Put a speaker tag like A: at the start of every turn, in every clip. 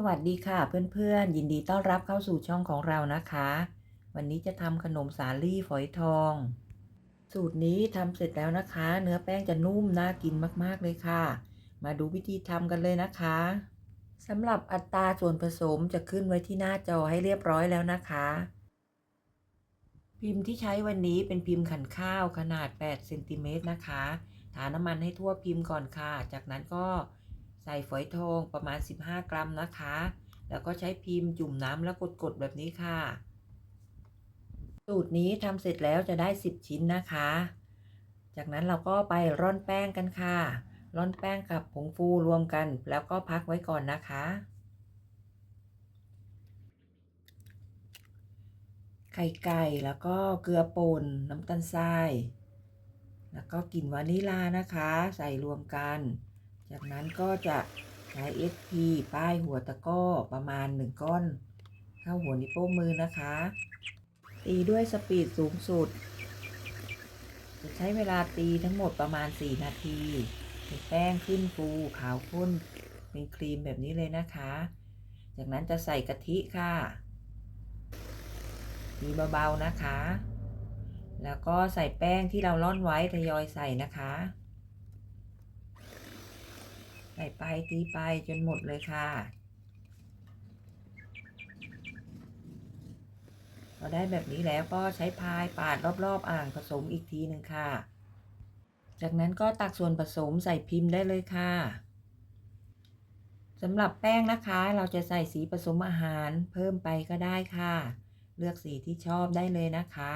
A: สวัสดีค่ะเพื่อนๆ ยินดีต้อนรับเข้าสู่ช่องของเรานะคะ วันนี้จะทำขนมสาลี่ฝอยทอง สูตรนี้ทำเสร็จแล้วนะคะ เนื้อแป้งจะนุ่มน่ากินมากๆเลยค่ะ มาดูวิธีทำกันเลยนะคะสำหรับอัตราส่วนผสมจะขึ้นไว้ที่หน้าจอให้เรียบร้อยแล้วนะคะ พิมพ์ที่ใช้วันนี้เป็นพิมพ์ขันข้าวขนาด8เซนติเมตรนะคะ ทาน้ำมันให้ทั่วพิมพ์ก่อนค่ะ จากนั้นก็ ส่ฝอยทองประมาณ 15 กรัมนะคะ แล้วก็ใช้พิมพ์จุ่มน้ำแล้วกดๆแบบนี้ค่ะ สูตรนี้ทำเสร็จแล้วจะได้ 10 ชิ้นนะคะ จากนั้นเราก็ไปร่อนแป้งกันค่ะ ร่อนแป้งกับผงฟูรวมกัน แล้วก็พักไว้ก่อนนะคะ ไข่ไก่แล้วก็เกลือป่นน้ำตาลทราย แล้วก็กลิ่นวานิลานะคะ ใส่รวมกัน จากนั้นก็จะใช้ SP ป้ายหัวตะก้อประมาณ 1 ก้อน เข้าหัวนิ้วโป้งมือนะคะ ตีด้วยสปีดสูงสุด จะใช้เวลาตีทั้งหมดประมาณ 4 นาทีเป็นแป้งขึ้นฟูขาวข้น เป็นครีมแบบนี้เลยนะคะ จากนั้นจะใส่กะทิค่ะมีเบาๆนะคะ แล้วก็ใส่แป้งที่เราร่อนไว้ทยอยใส่นะคะ ใส่ไปตีไปจนหมดเลยค่ะ พอได้แบบนี้แล้วก็ใช้พายปาดรอบๆอ่างผสมอีกทีหนึ่งค่ะ จากนั้นก็ตักส่วนผสมใส่พิมพ์ได้เลยค่ะสำหรับแป้งนะคะเราจะใส่สีผสมอาหารเพิ่มไปก็ได้ค่ะ เลือกสีที่ชอบได้เลยนะคะ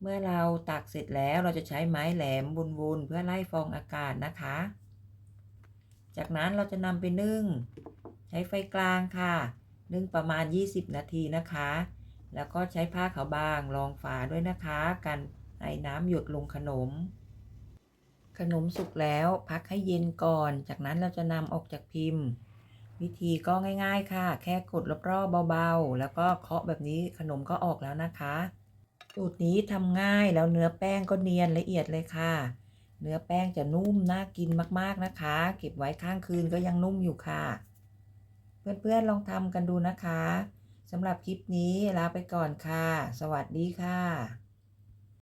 A: เมื่อเราตักเสร็จแล้วเราจะใช้ไม้แหลมวุนๆเพื่อไล่ฟองอากาศนะคะ จากนั้นเราจะนำไปนึ่ง ใช้ไฟกลางค่ะ นึ่งประมาณ 20 นาทีนะคะ แล้วก็ใช้ผ้าขาวบางรองฝาด้วยนะคะ กันไอ้น้ำหยดลงขนม ขนมสุกแล้วพักให้เย็นก่อน จากนั้นเราจะนำออกจากพิมพ์ วิธีก็ง่าย ๆ ค่ะ แค่กดรอบๆเบาๆ แล้วก็เคาะแบบนี้ขนมก็ออกแล้วนะคะ สูตรนี้ทำง่ายแล้วเนื้อแป้งก็เนียนละเอียดเลยค่ะ เนื้อแป้งจะนุ่มน่ากินมากๆนะคะ เก็บไว้ข้างคืนก็ยังนุ่มอยู่ค่ะ เพื่อนๆลองทำกันดูนะคะสำหรับคลิปนี้ลาไปก่อนค่ะ สวัสดีค่ะ